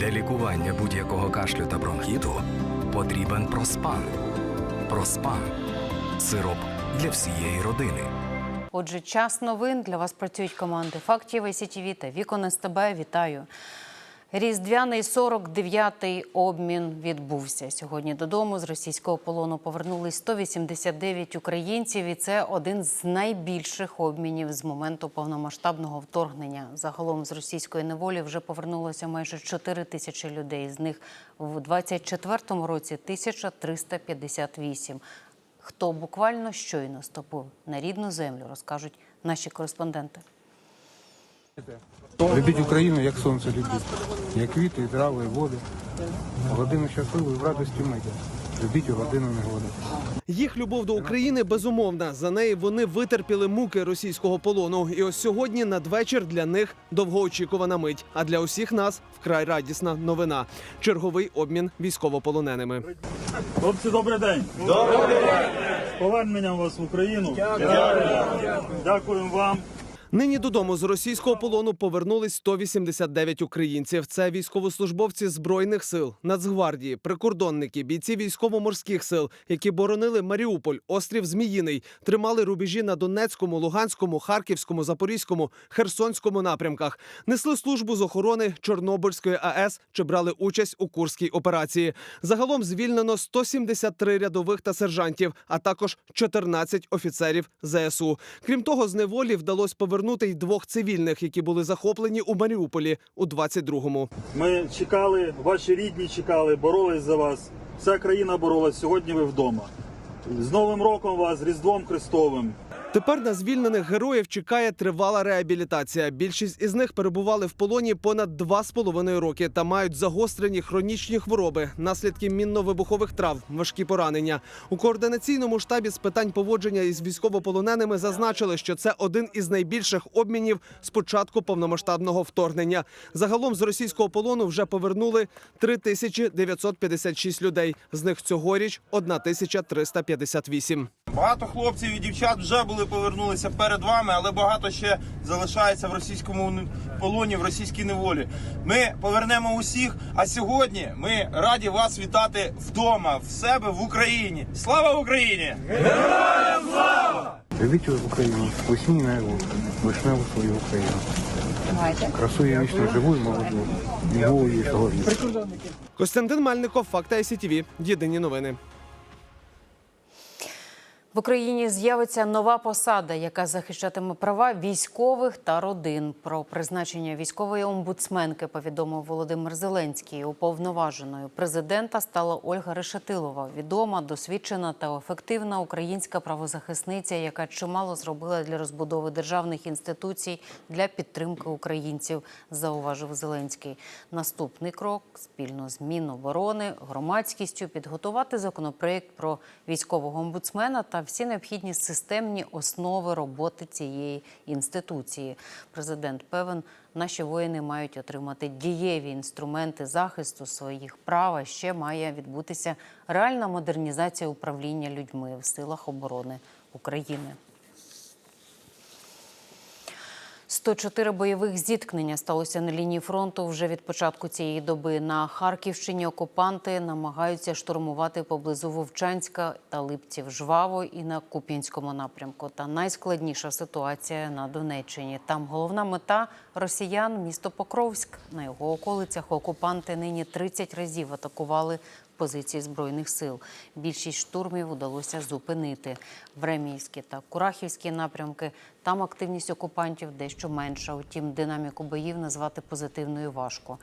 Для лікування будь-якого кашлю та бронхіту потрібен проспан. Проспан сироп для всієї родини. Отже, час новин для вас працюють команди фактів ІСТВ та Вікон СТБ. Вітаю. Різдвяний 49-й обмін відбувся сьогодні. Додому з російського полону повернулись 189 українців, і це один з найбільших обмінів з моменту повномасштабного вторгнення. Загалом з російської неволі вже повернулося майже 4 тисячі людей. З них в 24-му році 1358. Хто буквально щойно ступив на рідну землю, розкажуть наші кореспонденти. Любіть Україну, як сонце любіть, як квіти, і трави, і води. Годину щасливу і в радості миті. Любіть у годину негоди. Їх любов до України безумовна. За неї вони витерпіли муки російського полону. І ось сьогодні надвечір для них довгоочікувана мить. А для усіх нас вкрай радісна новина. Черговий обмін військовополоненими. Хлопці, добрий день. Добрий день. З поверненням вас в Україну. Дякую. Дякуємо вам. Нині додому з російського полону повернулись 189 українців. Це військовослужбовці збройних сил, Нацгвардії, прикордонники, бійці військово-морських сил, які боронили Маріуполь, острів Зміїний, тримали рубежі на Донецькому, Луганському, Харківському, Запорізькому, Херсонському напрямках, несли службу з охорони Чорнобильської АЕС чи брали участь у Курській операції. Загалом звільнено 173 рядових та сержантів, а також 14 офіцерів ЗСУ. Крім того, з неволі вдалося повернути й двох цивільних, які були захоплені у Маріуполі у 22-му. Ми чекали, ваші рідні чекали, боролись за вас. Вся країна боролась. Сьогодні ви вдома. З Новим роком вас, Різдвом Христовим. Тепер на звільнених героїв чекає тривала реабілітація. Більшість із них перебували в полоні понад два з половиною роки та мають загострені хронічні хвороби, наслідки мінно-вибухових травм, важкі поранення. У координаційному штабі з питань поводження із військовополоненими зазначили, що це один із найбільших обмінів з початку повномасштабного вторгнення. Загалом з російського полону вже повернули 3956 людей. З них цьогоріч 1358. Багато хлопців і дівчат вже були повернулися перед вами, але багато ще залишається в російському полоні, в російській неволі. Ми повернемо усіх. А сьогодні ми раді вас вітати вдома, в себе в Україні. Слава Україні! Любіть Україну, весні небо, вишневу свою Україну. Красу її вічно живу і молоду. Костянтин Мальников, Факта ICTV. Єдині новини. В Україні з'явиться нова посада, яка захищатиме права військових та родин. Про призначення військової омбудсменки повідомив Володимир Зеленський. Уповноваженою президента стала Ольга Решетилова, відома, досвідчена та ефективна українська правозахисниця, яка чимало зробила для розбудови державних інституцій для підтримки українців. Зауважив Зеленський. Наступний крок спільно з Міноборони, громадськістю підготувати законопроект про військового омбудсмена та всі необхідні системні основи роботи цієї інституції. Президент певен, наші воїни мають отримати дієві інструменти захисту своїх прав. А ще має відбутися реальна модернізація управління людьми в силах оборони України. 104 бойових зіткнення сталося на лінії фронту вже від початку цієї доби. На Харківщині окупанти намагаються штурмувати поблизу Вовчанська та Липців жваво і на Куп'янському напрямку. Та найскладніша ситуація на Донеччині. Там головна мета росіян місто Покровськ. На його околицях окупанти нині 30 разів атакували позиції збройних сил. Більшість штурмів удалося зупинити. Времіївські та Курахівські напрямки. Там активність окупантів дещо менша. Утім, динаміку боїв назвати позитивною важко.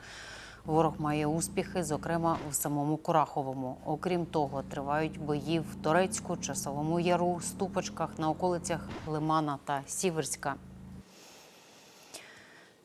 Ворог має успіхи, зокрема в самому Кураховому. Окрім того, тривають бої в Торецьку, Часовому Яру, Ступочках, на околицях Лимана та Сіверська.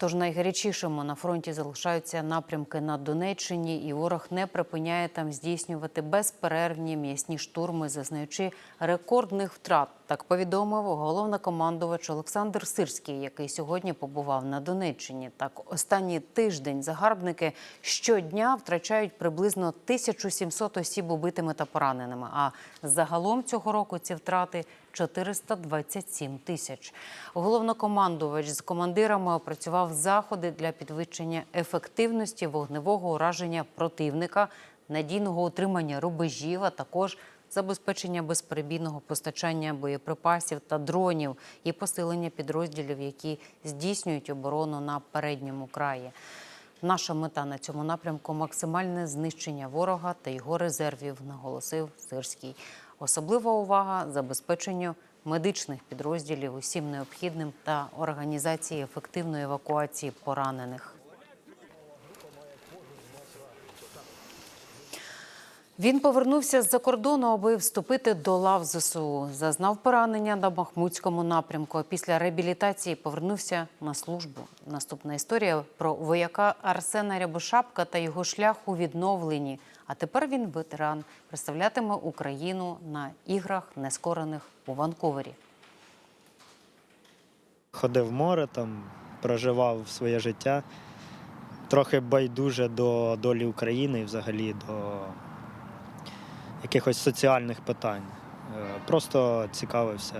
Тож найгарячішими на фронті залишаються напрямки на Донеччині, і ворог не припиняє там здійснювати безперервні м'ясні штурми, зазнаючи рекордних втрат Так повідомив головнокомандувач Олександр Сирський, який сьогодні побував на Донеччині. Так, останній тиждень загарбники щодня втрачають приблизно 1700 осіб убитими та пораненими. А загалом цього року ці втрати 427 тисяч. Головнокомандувач з командирами опрацював заходи для підвищення ефективності вогневого ураження противника, надійного утримання рубежів, а також забезпечення безперебійного постачання боєприпасів та дронів і посилення підрозділів, які здійснюють оборону на передньому краї. Наша мета на цьому напрямку максимальне знищення ворога та його резервів, наголосив Сирський. Особлива увага забезпеченню медичних підрозділів усім необхідним та організації ефективної евакуації поранених. Він повернувся з-за кордону, аби вступити до лав ЗСУ. Зазнав поранення на Бахмутському напрямку. Після реабілітації повернувся на службу. Наступна історія про вояка Арсена Рябошапка та його шлях у відновленні. А тепер він ветеран представлятиме Україну на іграх нескорених у Ванкувері. ходив в море, там проживав своє життя. Трохи байдуже до долі України і взагалі до якихось соціальних питань. Е, Просто цікавився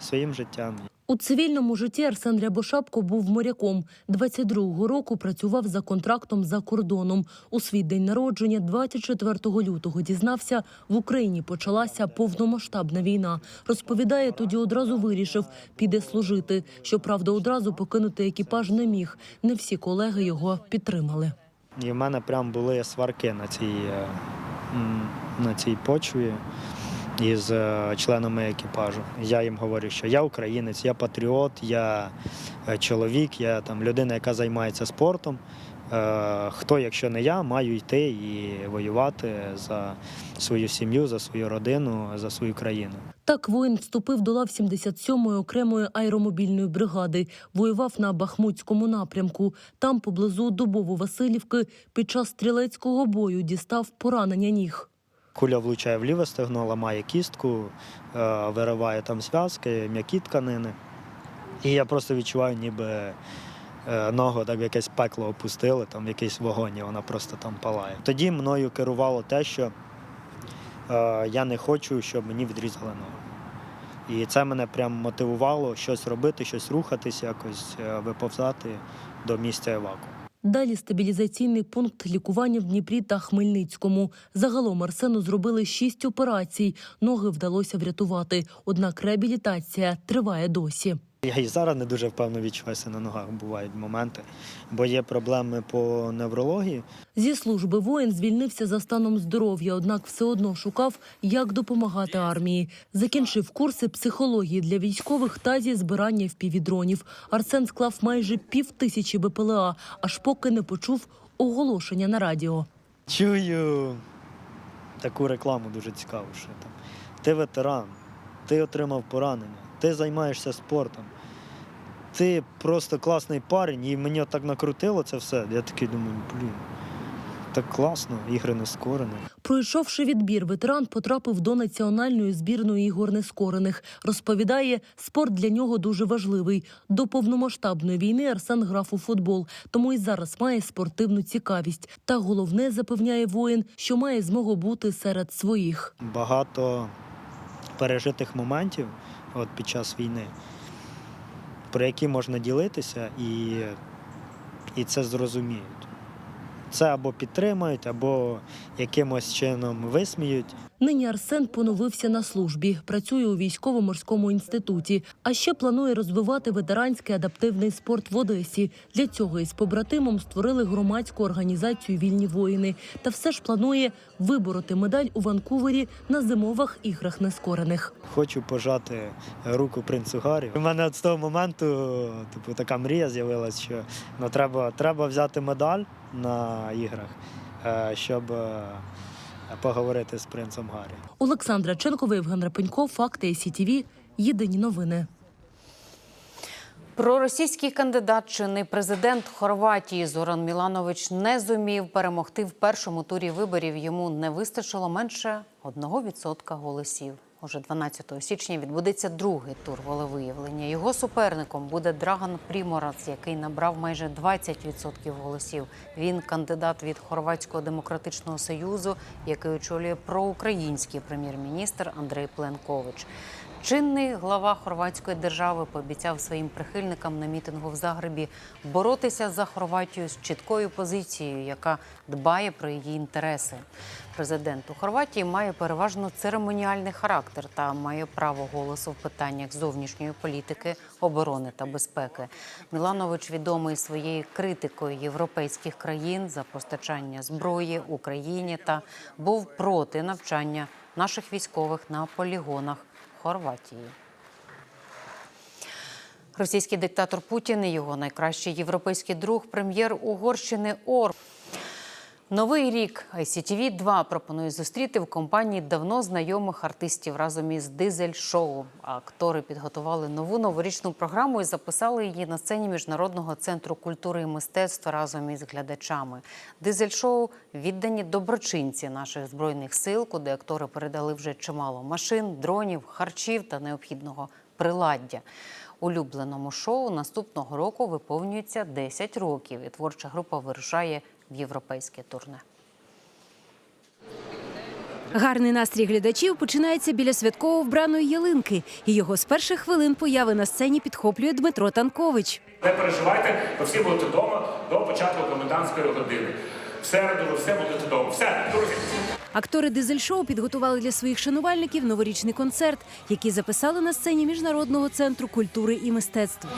своїм життям. У цивільному житті Арсен Рябошапко був моряком. 22-го року працював за контрактом за кордоном. У свій день народження, 24 лютого, дізнався, в Україні почалася повномасштабна війна. Розповідає, тоді одразу вирішив, піде служити. Щоправда, одразу покинути екіпаж не міг. Не всі колеги його підтримали. І в мене прям були сварки на цій, е, на цій почві із е, членами екіпажу. Я їм говорю, що я українець, я патріот, я е, чоловік, я там людина, яка займається спортом. Е, Хто, якщо не я, маю йти і воювати за свою сім'ю, за свою родину, за свою країну. Так воїн вступив до лав 77-ї окремої аеромобільної бригади. Воював на Бахмутському напрямку. Там, поблизу Дубово-Василівки, під час стрілецького бою дістав поранення ніг. Куля влучає в ліве стегно, ламає кістку, е, вириває там зв'язки, м'які тканини. І я просто відчуваю, ніби ногу так в якесь пекло опустили, там якийсь вогонь, і вона просто там палає. Тоді мною керувало те, що е, я не хочу, щоб мені відрізали ногу. І це мене прям мотивувало щось робити, щось рухатись, якось е, виповзати до місця еваку. Далі стабілізаційний пункт лікування в Дніпрі та Хмельницькому. Загалом Арсену зробили шість операцій. Ноги вдалося врятувати. Однак реабілітація триває досі. Я і зараз не дуже впевнено відчуваюся на ногах. Бувають моменти, бо є проблеми по неврології. Зі служби воїн звільнився за станом здоров'я, однак все одно шукав, як допомагати армії. Закінчив курси психології для військових та зі збирання впівдронів. Арсен склав майже пів тисячі БПЛА, аж поки не почув оголошення на радіо. Чую таку рекламу дуже цікаву, що там ти ветеран, ти отримав поранення, ти займаєшся спортом. Ти просто класний парень, і мені так накрутило це все. Я такий думаю, блін, так класно, ігри нескорених. Пройшовши відбір, ветеран потрапив до національної збірної ігор нескорених. Розповідає, спорт для нього дуже важливий. До повномасштабної війни Арсен грав у футбол, тому і зараз має спортивну цікавість. Та головне запевняє воїн, що має змогу бути серед своїх. Багато пережитих моментів от під час війни, про які можна ділитися, і, і це зрозуміють. Це або підтримають, або якимось чином висміють. Нині Арсен поновився на службі, працює у військово-морському інституті. А ще планує розвивати ветеранський адаптивний спорт в Одесі. Для цього із побратимом створили громадську організацію Вільні воїни. Та все ж планує вибороти медаль у Ванкувері на зимових іграх нескорених. Хочу пожати руку принцу Гаррі. У мене з того моменту типу, така мрія з'явилася, що ну, треба, треба взяти медаль на іграх, е, щоб е, поговорити з принцем Гаррі. Олександра Ченкова, Євген Рапенько, Факти СІТВ. Єдині новини. Проросійський кандидат, чинний президент Хорватії Зоран Міланович не зумів перемогти в першому турі виборів. Йому не вистачило менше 1% голосів. Уже 12 січня відбудеться другий тур волевиявлення. Його суперником буде Драган Пріморац, який набрав майже 20% голосів. Він кандидат від Хорватського демократичного союзу, який очолює проукраїнський прем'єр-міністр Андрей Пленкович. Чинний глава хорватської держави пообіцяв своїм прихильникам на мітингу в Загребі боротися за Хорватію з чіткою позицією, яка дбає про її інтереси. Президент у Хорватії має переважно церемоніальний характер та має право голосу в питаннях зовнішньої політики, оборони та безпеки. Міланович відомий своєю критикою європейських країн за постачання зброї Україні та був проти навчання наших військових на полігонах Хорватії. Російський диктатор Путін і його найкращий європейський друг, прем'єр Угорщини Ор. Новий рік ICTV 2 пропонує зустріти в компанії давно знайомих артистів разом із Дизель Шоу. Актори підготували нову новорічну програму і записали її на сцені Міжнародного центру культури і мистецтва разом із глядачами. Дизель Шоу віддані доброчинці наших збройних сил, куди актори передали вже чимало машин, дронів, харчів та необхідного приладдя. Улюбленому шоу наступного року виповнюється 10 років, і творча група вирушає в європейське турне. Гарний настрій глядачів починається біля святково вбраної ялинки, і його з перших хвилин появи на сцені підхоплює Дмитро Танкович. Не переживайте, ви всі будете вдома до початку комендантської години. В середу ви все будете вдома. Все, друзі. Актори дизель-шоу підготували для своїх шанувальників новорічний концерт, який записали на сцені Міжнародного центру культури і мистецтв.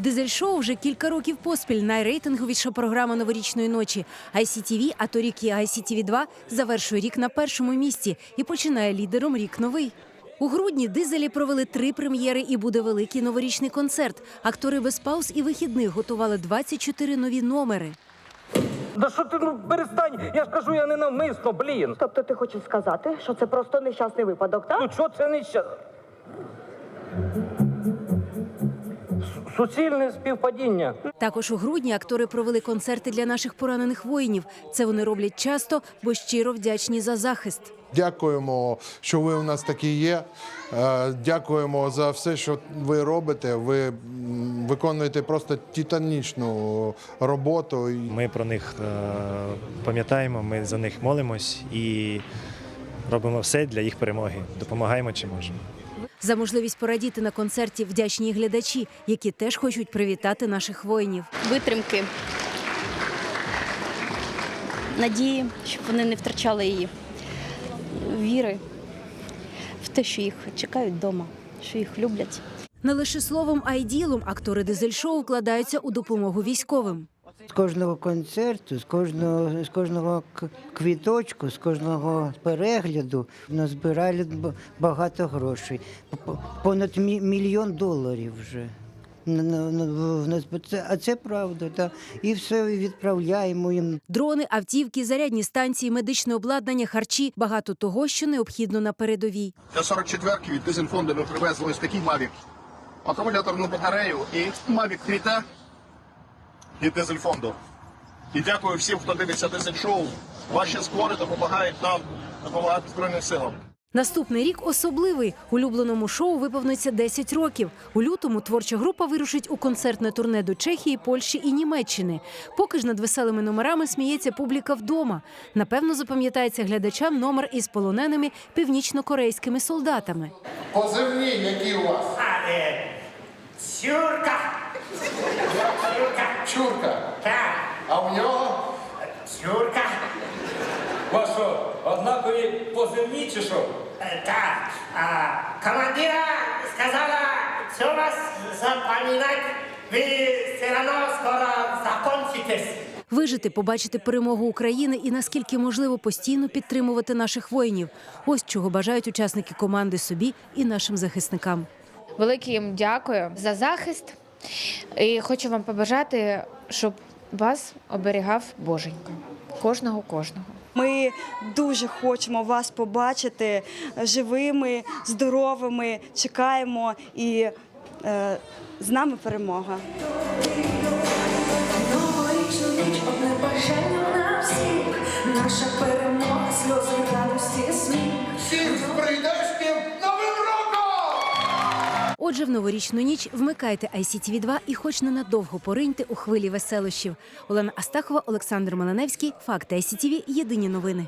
Дизель-шоу вже кілька років поспіль найрейтинговіша програма новорічної ночі. ICTV, а торік і ICTV 2 завершує рік на першому місці і починає лідером рік новий. У грудні дизелі провели три прем'єри і буде великий новорічний концерт. Актори без пауз і вихідних готували 24 нові номери. Да що ти ну перестань? Я ж кажу, я не навмисно, блін. Тобто ти хочеш сказати, що це просто нещасний випадок, так? Ну що це не ща... Су- Суцільне співпадіння. Також у грудні актори провели концерти для наших поранених воїнів. Це вони роблять часто, бо щиро вдячні за захист. Дякуємо, що ви у нас такі є. Е, Дякуємо за все, що ви робите. Ви виконуєте просто титанічну роботу. Ми про них е, пам'ятаємо, ми за них молимось і робимо все для їх перемоги. Допомагаємо чи можемо. За можливість порадіти на концерті вдячні глядачі, які теж хочуть привітати наших воїнів. Витримки, надії, щоб вони не втрачали її, віри в те, що їх чекають вдома, що їх люблять. Не лише словом, а й ділом актори дизель-шоу вкладаються у допомогу військовим. З кожного концерту, з кожного, з кожного квіточку, з кожного перегляду назбирали багато грошей. Понад мільйон доларів вже. А це правда, так. І все відправляємо їм. Дрони, автівки, зарядні станції, медичне обладнання, харчі багато того, що необхідно на передовій. Для 44-ки від Дизельфонду ми привезли ось такий Мавік. Акумуляторну батарею і Мавік 3T від Дизельфонду. І дякую всім, хто дивиться Дизель-шоу. Ваші скори допомагають нам допомагати Збройним силам. Наступний рік особливий. Улюбленому шоу виповниться 10 років. У лютому творча група вирушить у концертне турне до Чехії, Польщі і Німеччини. Поки ж над веселими номерами сміється публіка вдома. Напевно, запам'ятається глядачам номер із полоненими північно-корейськими солдатами. позивні, які у вас? А, е, Цюрка. Чурка. Так. А у нього Цюрка. Вашо, однакові позивні чи що? Е, Так. А, командира сказала, що вас запам'ятати, ви все одно скоро закончитесь. Вижити, побачити перемогу України і наскільки можливо постійно підтримувати наших воїнів. Ось чого бажають учасники команди собі і нашим захисникам. Велике їм дякую за захист. І хочу вам побажати, щоб вас оберігав Боженька. Кожного, кожного. Ми дуже хочемо вас побачити живими, здоровими. Чекаємо і е, з нами перемога. Одне бажання на всіх. Наша перемога, сльози, радості, сміх. Всім роком! Отже, в новорічну ніч вмикайте ICTV 2 і хоч ненадовго пориньте у хвилі веселощів. Олена Астахова, Олександр Маланевський. Факти ICTV. Єдині новини.